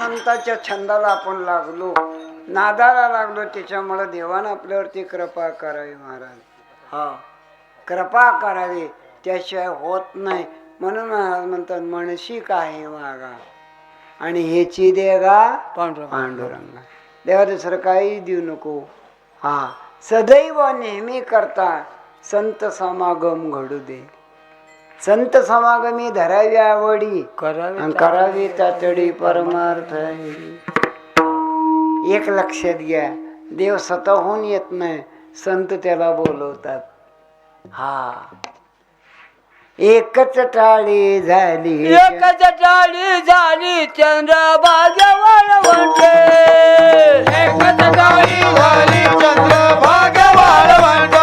संतांच्या छंदाला आपण लागलो. नादाला लागलो त्याच्यामुळं देवानं आपल्यावरती कृपा करावी महाराज. हा. कृपा करावी त्याशिवाय होत नाही. म्हणून महाराज म्हणतात मनशी काय वागा? आणि ह्याची देगा पांडुरंगा. देवा दुसरं काही देऊ नको. हा. सदैव नेहमी करता संत समागम घडू दे. संत समागमी धरावी आवडी. करावे तातडी परमार्थ. एक लक्षात घ्या देव स्वतःहून येत नाही संत त्याला बोलवतात. हा. एकच टाळी झाली. एकच टाळी झाली चंद्रभागेवर म्हणते एकच टाळी झाली चंद्रभागेवर म्हणतो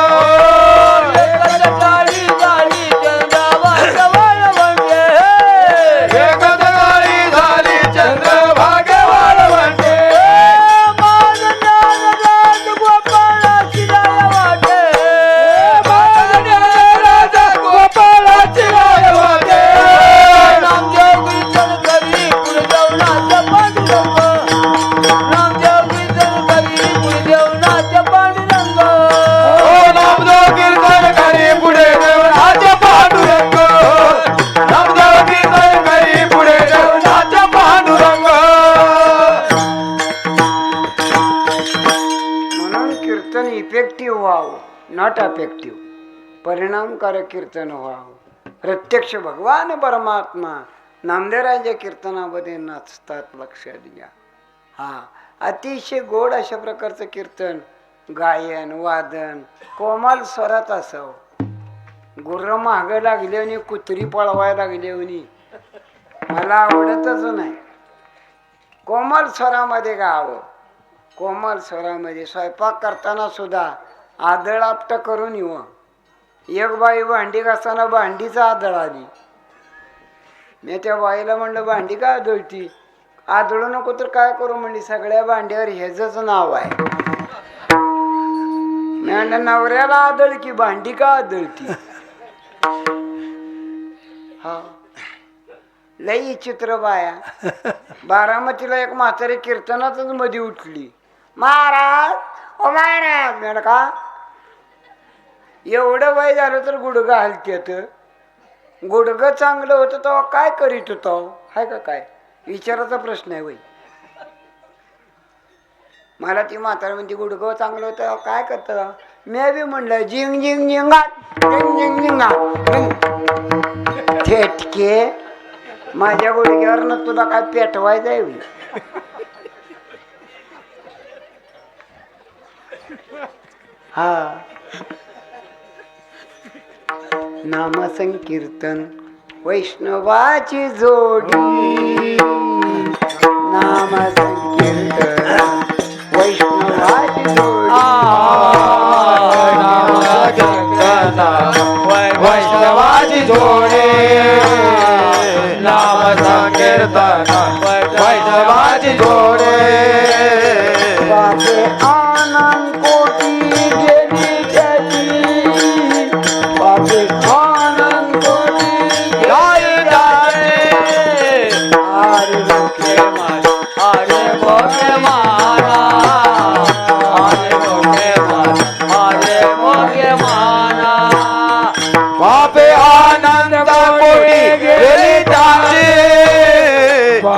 अफेक्टिव्ह परिणामकारक कीर्तन व्हावं. प्रत्यक्ष भगवान परमात्मा नामदेवराच्या कीर्तनामध्ये नाचतात लक्षात घ्या हा अतिशय गोड अशा प्रकारचं कीर्तन गायन वादन कोमल स्वरात असावं. गुर्र महाग लागले आणि कुत्री पळवायला लागले आणि मला आवडतच नाही. कोमल स्वरामध्ये गावं. कोमल स्वरामध्ये स्वयंपाक करताना सुद्धा आदळ आपट करून येऊ. एक बाई भांडी घासताना भांडीचा आदळ आली. मी त्या बाईला म्हणलं भांडी का आदळती? आदळू नको तर काय करू म्हणली सगळ्या भांड्यावर ह्याच नाव आहे. मी म्हणलं नवऱ्याला आदळ की भांडी का आदळती? हा. लई चित्र बाया. बारामतीला एक म्हातारी कीर्तनातच मध्ये उठली. महाराज ओ महाराज. म्हण का? एवढं वय झालं तर गुडगं हलतेत गुडगं चांगलं होतं तेव्हा काय करीत होतो? हाय का काय? विचाराचा प्रश्न आहे वय मला ती म्हातारा म्हणते गुडगं चांगलं होतं काय करतं? मी बी म्हणलं जिंग जिंग जिंगा जिंग जिंग जिंगाट थेटके माझ्या गुडघ्यावरनं तुला काय पेटवायचं आहे हा. नाम संकीर्तन वैष्णवाची जोडी. नाम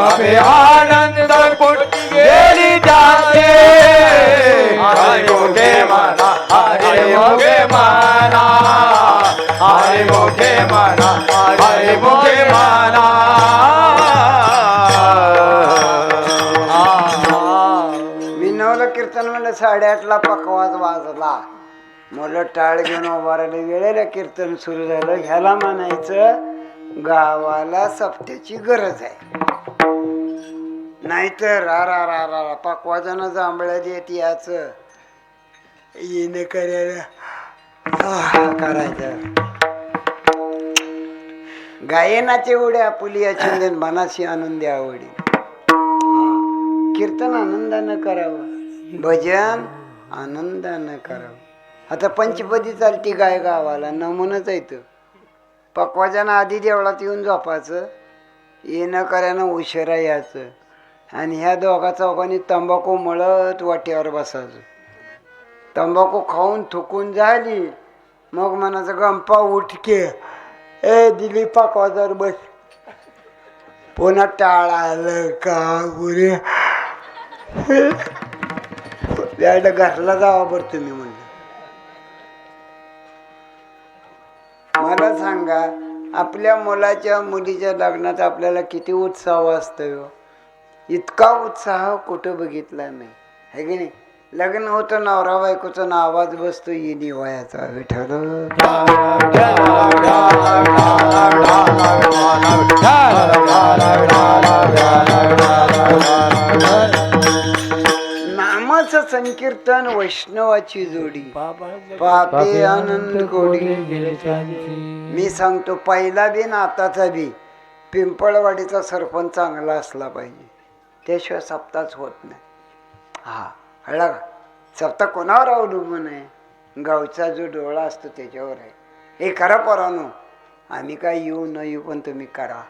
बापे आनंद गेली जाते माना मोके माना मोके माना मोके माना. मी नवलं कीर्तन साडेआठला पकवाज वाजला. मुलं टाळ घेऊन उभा राहिले वेळेला कीर्तन सुरू झालं. ह्याला म्हणायचं गावाला सप्त्याची गरज आहे. नाहीतर रा रा रा रा रा पकवाजानं जांभळ्या देत याच. येणं करायला करायचं. गायनाचे उड्या पुलिया छंदन मनाशी आनंदी आवडी. कीर्तन आनंदानं करावं. भजन आनंदानं करावं. आता पंचपदी चालती गाय गावाला नमुनच येतं पकवाजानं आधी देवळात येऊन झोपायचं. येणं करायनं उशिरा यायचं. आणि ह्या दोघा चौघांनी तंबाखू मळत वाटेवर बसायचो. तंबाखू खाऊन थुकून झाली मग म्हणाचं गंपा उठके. ए दिलीपा कॉजर बस. पुन्हा टाळ आलं का गुरे? यायला घरला जावा बरं तुम्ही म्हणलं. मला सांगा आपल्या मुलाच्या मुलीच्या लग्नात आपल्याला किती उत्साह असतो हो. इतका उत्साह कुठं बघितला नाही है की नाही? लग्न होतं नवरा बायकोचा ना आवाज बसतो येणी वयाचा विठ्ठल. नामाचं संकीर्तन वैष्णवाची जोडी. पापे आनंद कोडी. मी सांगतो पहिला बी ना आताचा बी पिंपळवाडीचा सरपंच चांगला असला पाहिजे. त्याशिवाय सप्ताहच होत नाही. हा कळला का? सप्ताह कोणावर अवलंबून आहे? गावचा जो डोळा असतो त्याच्यावर आहे. हे करा पोरानो. आम्ही काय येऊ न येऊ पण तुम्ही करा.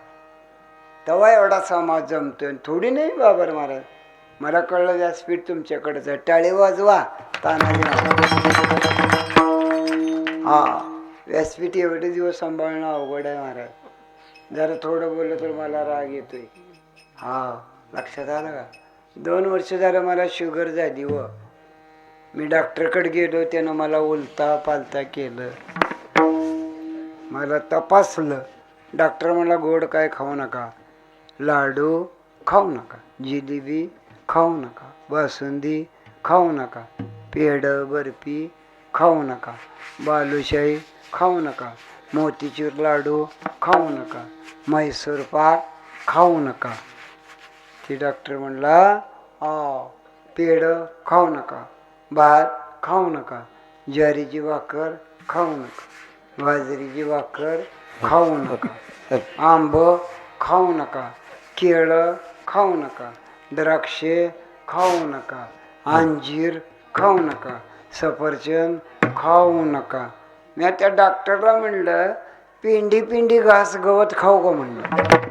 तेव्हा एवढा समाज जमतोय थोडी नाही बाबर महाराज. मला कळलं व्यासपीठ स्पीड आहे. टाळे वाजवा. तानाजी हा व्यासपीठ एवढे दिवस सांभाळणं अवघड आहे महाराज. जरा थोडं बोललं तर मला राग येतोय. हा. लक्षात आलं का? दोन वर्ष झालं मला शुगर झाली व. मी डॉक्टरकडे गेलो त्यानं मला उलता पालता केलं. मला तपासलं. डॉक्टर मला गोड काय खाऊ नका. लाडू खाऊ नका. जिलेबी खाऊ नका. बासुंदी खाऊ नका. पेढं बर्फी खाऊ नका. बालुशाही खाऊ नका. मोतीचूर लाडू खाऊ नका. म्हैसूर पाक खाऊ नका. ती डॉक्टर म्हणला हा खाऊ नका भात खाऊ नका ज्वारीची भाकर खाऊ नका बाजरीची भाकर खाऊ नका आंब खाऊ नका केळं खाऊ नका द्राक्षे खाऊ नका अंजीर खाऊ नका सफरचंद खाऊ नका. मी त्या डॉक्टरला म्हणलं पिंडी पिंडी घास गवत खाऊ का? म्हणलं.